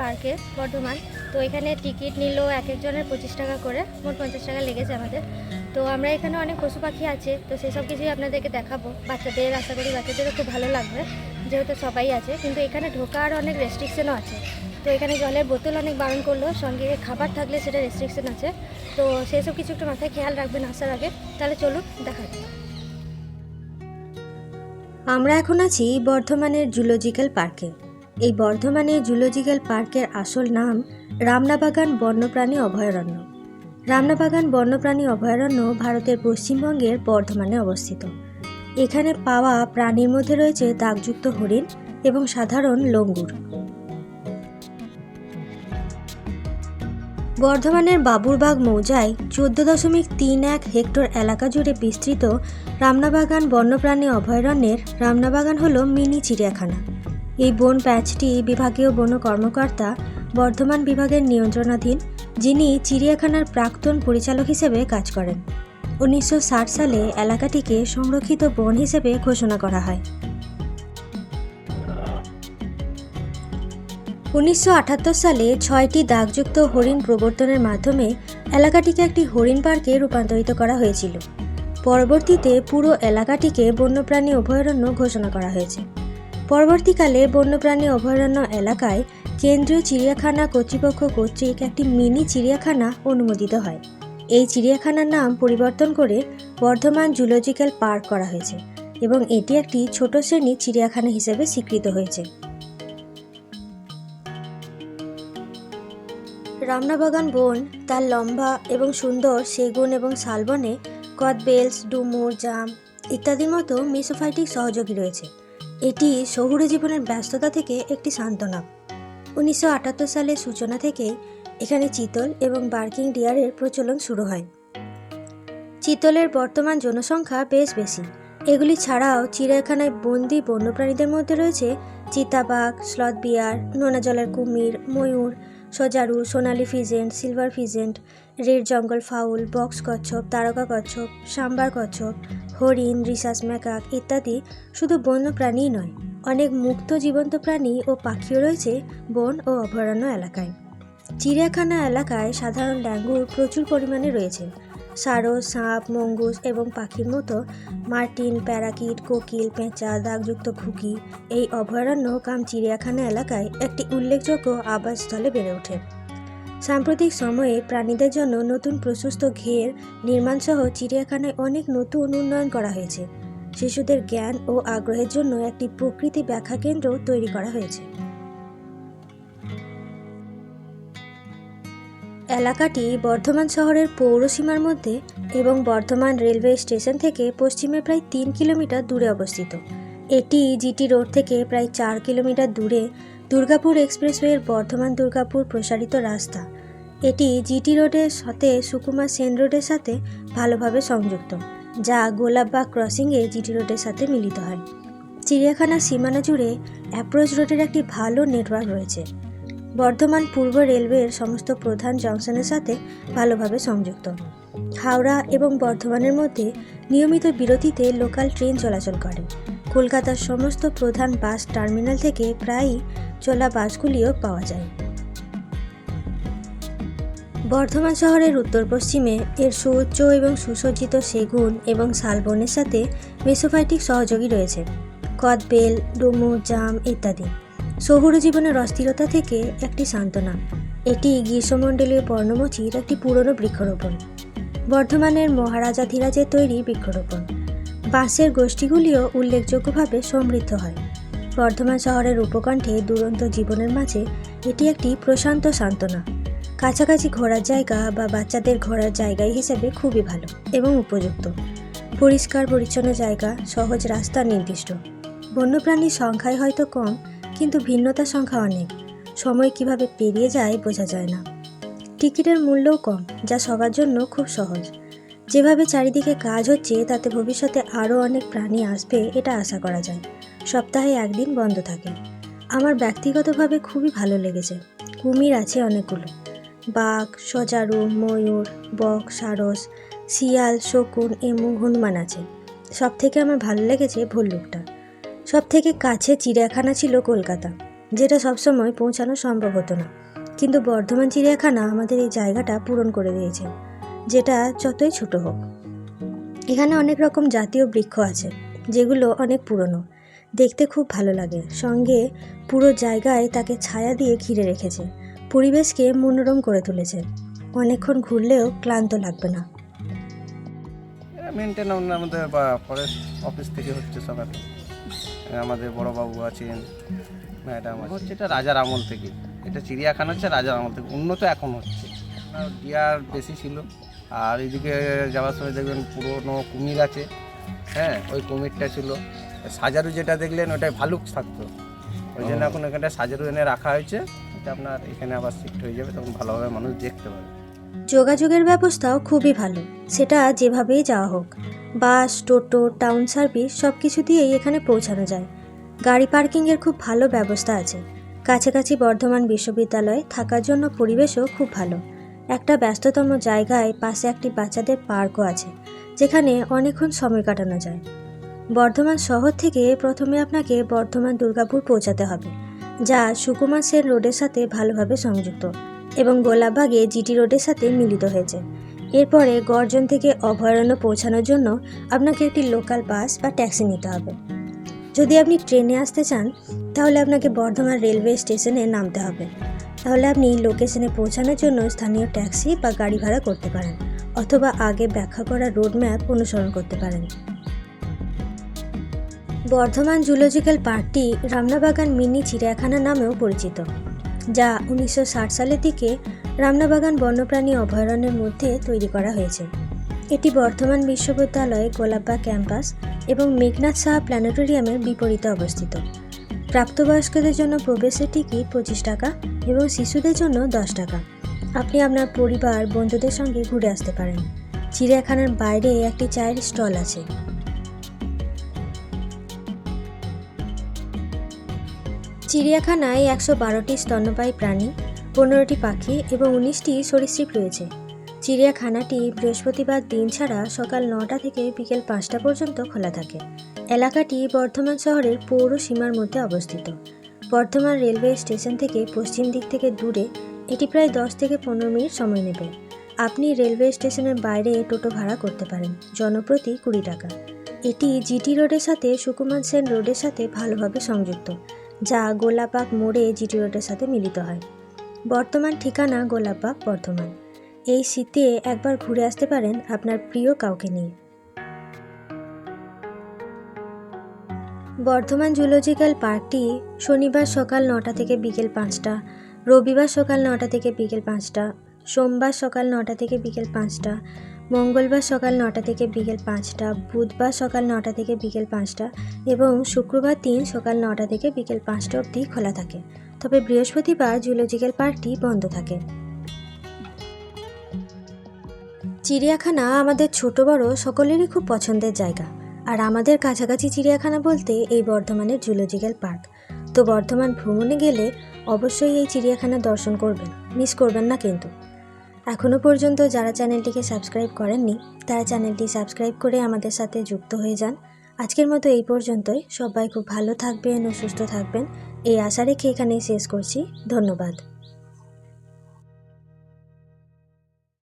পার্কে বর্ধমান। তো এখানে টিকিট নিল এক একজনের পঁচিশ টাকা করে, মোট পঞ্চাশ টাকা লেগেছে আমাদের। তো আমরা এখানে অনেক পশু পাখি আছে, তো সেসব কিছুই আপনাদেরকে দেখাবো। বাচ্চাদের, আশা করি বাচ্চাদেরও খুব ভালো লাগবে, যেহেতু সবাই আছে। কিন্তু এখানে ঢোকার অনেক রেস্ট্রিকশনও আছে। তো এখানে জলের বোতল অনেক বারণ করল, সঙ্গে খাবার থাকলে সেটা রেস্ট্রিকশন আছে। তো সেসব কিছু একটু মাথায় খেয়াল রাখবেন আসার আগে। তাহলে চলুন, দেখা। আমরা এখন আছি বর্ধমানের জুলজিক্যাল পার্কে এই বর্ধমানে জুলজিক্যাল পার্কের আসল নাম রামনাবাগান বন্যপ্রাণী অভয়ারণ্য। রামনাবাগান বন্যপ্রাণী অভয়ারণ্য ভারতের পশ্চিমবঙ্গের বর্ধমানে অবস্থিত। এখানে পাওয়া প্রাণীর মধ্যে রয়েছে দাগযুক্ত হরিণ এবং সাধারণ লঙ্গুর। বর্ধমানের বাবুরবাগ মৌজায় চোদ্দ দশমিক তিন এক হেক্টর এলাকা জুড়ে বিস্তৃত রামনাবাগান বন্যপ্রাণী অভয়ারণ্যের রামনাবাগান হল মিনি চিড়িয়াখানা। এই বন প্যাচটি বিভাগীয় বন কর্মকর্তা বর্ধমান বিভাগের নিয়ন্ত্রণাধীন, যিনি চিড়িয়াখানার প্রাক্তন পরিচালক হিসেবে কাজ করেন। উনিশশো ষাট সালে এলাকাটিকে সংরক্ষিত বন হিসেবে ঘোষণা করা হয়। উনিশশো আটাত্তর সালে ছয়টি দাগযুক্ত হরিণ প্রবর্তনের মাধ্যমে এলাকাটিকে একটি হরিণ পার্কে রূপান্তরিত করা হয়েছিল। পরবর্তীতে পুরো এলাকাটিকে বন্যপ্রাণী অভয়ারণ্য ঘোষণা করা হয়েছে। পরবর্তীকালে বন্যপ্রাণী অভয়ারণ্য এলাকায় কেন্দ্রীয় চিড়িয়াখানা কর্তৃপক্ষ কর্তৃক একটি মিনি চিড়িয়াখানা অনুমোদিত হয়। এই চিড়িয়াখানার নাম পরিবর্তন করে বর্ধমান জুলজিক্যাল পার্ক করা হয়েছে এবং এটি একটি ছোট শ্রেণির চিড়িয়াখানা হিসেবে স্বীকৃত হয়েছে। রামনাবাগান বন, তার লম্বা এবং সুন্দর সেগুন এবং শালবনে কদবেলস, ডুমুর, জাম ইত্যাদির মতো মেসোফাইটিক সহযোগী রয়েছে। এটি শহুরে জীবনের ব্যস্ততা থেকে একটি সান্ত্বনা। উনিশশো আটাত্তর সালের সূচনা থেকেই এখানে চিতল এবং বার্কিং ডিয়ারের প্রচলন শুরু হয়। চিতলের বর্তমান জনসংখ্যা বেশ বেশি। এগুলি ছাড়াও চিড়িয়াখানায় বন্দি বন্যপ্রাণীদের মধ্যে রয়েছে চিতাবাঘ স্লথ বিয়ার নোনা জলের কুমির, ময়ূর, সজারু, সোনালি pheasant, silver pheasant, red jungle fowl, box কচ্ছপ, তারকা কচ্ছপ, সাম্বার কচ্ছপ হরিণ, রিসাস, ম্যাকাক ইত্যাদি শুধু বন্য প্রাণীই নয়, অনেক মুক্ত জীবন্ত প্রাণী ও পাখিও রয়েছে বন ও অভয়ারণ্য এলাকায়। চিড়িয়াখানা এলাকায় সাধারণ ড্যাঙ্গুর প্রচুর পরিমাণে রয়েছে। সারস, সাপ, মঙ্গুস এবং পাখির মতো মার্টিন, প্যারাকিট, কোকিল, পেঁচা, দাগযুক্ত ঘুকি এই অভয়ারণ্য কাম চিড়িয়াখানা এলাকায় একটি উল্লেখযোগ্য আবাসস্থলে বেড়ে ওঠে। সাম্প্রতিক সময়ে প্রাণীদের জন্য নতুন প্রশস্ত ঘের নির্মাণসহ চিড়িয়াখানায় অনেক নতুন উন্নয়ন করা হয়েছে। শিশুদের জ্ঞান ও আগ্রহের জন্য একটি প্রকৃতি ব্যাখ্যা কেন্দ্র তৈরি করা হয়েছে। এলাকাটি বর্ধমান শহরের পৌরসীমার মধ্যে এবং বর্ধমান রেলওয়ে স্টেশন থেকে পশ্চিমে প্রায় তিন কিলোমিটার দূরে অবস্থিত। এটি জিটি রোড থেকে প্রায় চার কিলোমিটার দূরে দুর্গাপুর এক্সপ্রেসওয়ের বর্ধমান দুর্গাপুর প্রসারিত রাস্তা। এটি জিটি রোডের সাথে সুকুমার সেন রোডের সাথে ভালোভাবে সংযুক্ত, যা গোলাপবাগ ক্রসিংয়ে জিটি রোডের সাথে মিলিত হয়। চিড়িয়াখানার সীমানা জুড়ে অ্যাপ্রোচ রোডের একটি ভালো নেটওয়ার্ক রয়েছে। বর্ধমান পূর্ব রেলওয়ের সমস্ত প্রধান জংশনের সাথে ভালোভাবে সংযুক্ত। হাওড়া এবং বর্ধমানের মধ্যে নিয়মিত বিরতিতে লোকাল ট্রেন চলাচল করে। কলকাতার সমস্ত প্রধান বাস টার্মিনাল থেকে প্রায়ই চলা বাসগুলিও পাওয়া যায়। বর্ধমান শহরের উত্তর পশ্চিমে এর সুউচ্চ এবং সুসজ্জিত সেগুন এবং শালবনের সাথে মেসোফাইটিক সহযোগী রয়েছে। কদবেল ডুমু জাম ইত্যাদি। শহুরে জীবনের অস্থিরতা থেকে একটি সান্ত্বনা। এটি গ্রীষ্মমণ্ডলীয় পর্ণমোচীর একটি পুরনো বৃক্ষরোপণ। বর্ধমানের মহারাজাধিরাজের তৈরি বৃক্ষরোপণ। বাঁশের গোষ্ঠীগুলিও উল্লেখযোগ্যভাবে সমৃদ্ধ হয়। বর্ধমান শহরের উপকণ্ঠে দুরন্ত জীবনের মাঝে এটি একটি প্রশান্ত সান্ত্বনা। কাছাকাছি ঘোরার জায়গা বা বাচ্চাদের ঘোরার জায়গায় হিসেবে খুবই ভালো এবং উপযুক্ত। পরিষ্কার পরিচ্ছন্ন জায়গা, সহজ রাস্তা নির্দিষ্ট। বন্যপ্রাণীর সংখ্যায় হয়তো কম, কিন্তু ভিন্নতার সংখ্যা অনেক। সময় কীভাবে পেরিয়ে যায় বোঝা যায় না। টিকিটের মূল্যও কম, যা সবার জন্য খুব সহজ। যেভাবে চারিদিকে কাজ হচ্ছে, তাতে ভবিষ্যতে আরও অনেক প্রাণী আসবে, এটা আশা করা যায়। সপ্তাহে একদিন বন্ধ থাকে। আমার ব্যক্তিগতভাবে খুবই ভালো লেগেছে। কুমির আছে অনেকগুলো। বাঘ, সজারু, ময়ূর, বক, সারস, শিয়াল, শকুন, এমু, হনুমান আছে। সব থেকে আমার ভালো লেগেছে ভল্লুকটা। সব থেকে কাছে চিড়িয়াখানা ছিল কলকাতা, যেটা সবসময় পৌঁছানো সম্ভব হতো না। কিন্তু বর্ধমান চিড়িয়াখানা আমাদের এই জায়গাটা পূরণ করে দিয়েছে। যেটা যতই ছোট হোক। এখানে অনেক রকম জাতীয় বৃক্ষ আছে যেগুলো অনেক পুরনো। দেখতে খুব ভালো লাগে। সঙ্গে পুরো জায়গায় তাকে ছায়া দিয়ে ঘিরে রেখেছে। পরিবেশকে মনোরম করে তুলেছে। অনেকক্ষণ ঘুরলেও ক্লান্ত লাগবে না। মেনটেন আমাদের বা ফরেস্ট অফিস থেকে হচ্ছে সব এখন। আমাদের বড় বাবু আছেন ম্যাডাম হচ্ছে এটা রাজার আমল থেকে। এটা চিড়িয়াখানা হচ্ছে রাজার আমল থেকে। উন্নত এখন হচ্ছে। ডিয়ার বেশি ছিল। আর এদিকে যাওয়ার সময় দেখবেন পুরনো কুমির আছে হ্যাঁ ওই কুমিরটা ছিল। সাজারু যেটা দেখলেন ওটাই ভালুক থাকতো। ওই জন্য এখন এখানটা সাজারু এনে রাখা হয়েছে। এটা আপনার এখানে আবার শিফট হয়ে যাবে তখন ভালোভাবে মানুষ দেখতে পাবে। যোগাযোগের ব্যবস্থাও খুবই ভালো। সেটা যেভাবেই যাওয়া হোক বাস টোটো টাউন সার্ভিস সব কিছু দিয়েই এখানে পৌঁছানো যায়। গাড়ি পার্কিংয়ের খুব ভালো ব্যবস্থা আছে। কাছাকাছি বর্ধমান বিশ্ববিদ্যালয়ে থাকার জন্য পরিবেশও খুব ভালো। একটা ব্যস্ততম জায়গায় পাশে একটি বাচ্চাদের পার্কও আছে, যেখানে অনেকক্ষণ সময় কাটানো যায়। বর্ধমান শহর থেকে প্রথমে আপনাকে বর্ধমান দুর্গাপুর পৌঁছাতে হবে, যা সুকুমার সেন রোডের সাথে ভালোভাবে সংযুক্ত এবং গোলাপবাগে জিটি রোডের সাথে মিলিত হয়েছে। এরপরে গর্জন থেকে অভয়ারণ্য পৌঁছানোর জন্য আপনাকে একটি লোকাল বাস বা ট্যাক্সি নিতে হবে। যদি আপনি ট্রেনে আসতে চান, তাহলে আপনাকে বর্ধমান রেলওয়ে স্টেশনে নামতে হবে। তাহলে আপনি লোকেশনে পৌঁছানোর জন্য স্থানীয় ট্যাক্সি বা গাড়ি ভাড়া করতে পারেন, অথবা আগে ব্যাখ্যা করা রোড ম্যাপ অনুসরণ করতে পারেন। বর্ধমান জুলজিক্যাল পার্কটি রামনাবাগান মিনি চিড়িয়াখানা নামেও পরিচিত, যা উনিশশো ষাট সালের দিকে রামনাবাগান বন্যপ্রাণী অভয়ারণ্যের মধ্যে তৈরি করা হয়েছে। এটি বর্ধমান বিশ্ববিদ্যালয়ে গোলাপবাগ ক্যাম্পাস এবং মেঘনাথ সাহা প্ল্যানেটোরিয়ামের বিপরীতে অবস্থিত। প্রাপ্তবয়স্কদের জন্য প্রবেশের টিকিট পঁচিশ টাকা এবং শিশুদের জন্য দশ টাকা। আপনি আপনার পরিবার, বন্ধুদের সঙ্গে ঘুরে আসতে পারেন। চিড়িয়াখানার বাইরে একটি চায়ের স্টল আছে। চিড়িয়াখানায় একশো বারোটি স্তন্যপায়ী প্রাণী, পনেরোটি পাখি এবং উনিশটি সরীসৃপ রয়েছে। চিড়িয়াখানাটি বৃহস্পতিবার দিন ছাড়া সকাল নটা থেকে বিকেল পাঁচটা পর্যন্ত খোলা থাকে। এলাকাটি বর্ধমান শহরের পৌর সীমার মধ্যে অবস্থিত। বর্ধমান রেলওয়ে স্টেশন থেকে পশ্চিম দিক থেকে দূরে এটি প্রায় দশ থেকে পনেরো মিনিট সময় নেবে। আপনি রেলওয়ে স্টেশনের বাইরে টোটো ভাড়া করতে পারেন, জনপ্রতি কুড়ি টাকা। এটি জিটি রোডের সাথে সুকুমার সেন রোডের সাথে ভালোভাবে সংযুক্ত, যা গোলাপবাগ মোড়ে জিটি রোডের সাথে মিলিত হয়। বর্তমান ঠিকানা গোলাপবাগ বর্ধমান। এই শীতে একবার ঘুরে আসতে পারেন আপনার প্রিয় কাউকে নিয়ে। বর্ধমান জুলজিক্যাল পার্কটি শনিবার সকাল নটা থেকে বিকেল পাঁচটা, রবিবার সকাল নটা থেকে বিকেল পাঁচটা, সোমবার সকাল নটা থেকে বিকেল পাঁচটা, মঙ্গলবার সকাল নটা থেকে বিকেল পাঁচটা, বুধবার সকাল নটা থেকে বিকেল পাঁচটা এবং শুক্রবার দিন সকাল নটা থেকে বিকেল পাঁচটা অবধি খোলা থাকে। তবে বৃহস্পতিবার জুলজিক্যাল পার্কটি বন্ধ থাকে। চিড়িয়াখানা আমাদের ছোট বড় সকলেরই খুব পছন্দের জায়গা। আর আমাদের কাছাকাছি চিড়িয়াখানা বলতে এই বর্ধমানের জুলজিক্যাল পার্ক। তো বর্ধমান ভ্রমণে গেলে অবশ্যই এই চিড়িয়াখানা দর্শন করবেন, মিস করবেন না কিন্তু। এখনও পর্যন্ত যারা চ্যানেলটিকে সাবস্ক্রাইব করেননি, তারা চ্যানেলটি সাবস্ক্রাইব করে আমাদের সাথে যুক্ত হয়ে যান। আজকের মতো এই পর্যন্তই। সবাই খুব ভালো থাকবেন ও সুস্থ থাকবেন। এই আশা রেখে এখানেই শেষ করছি। ধন্যবাদ।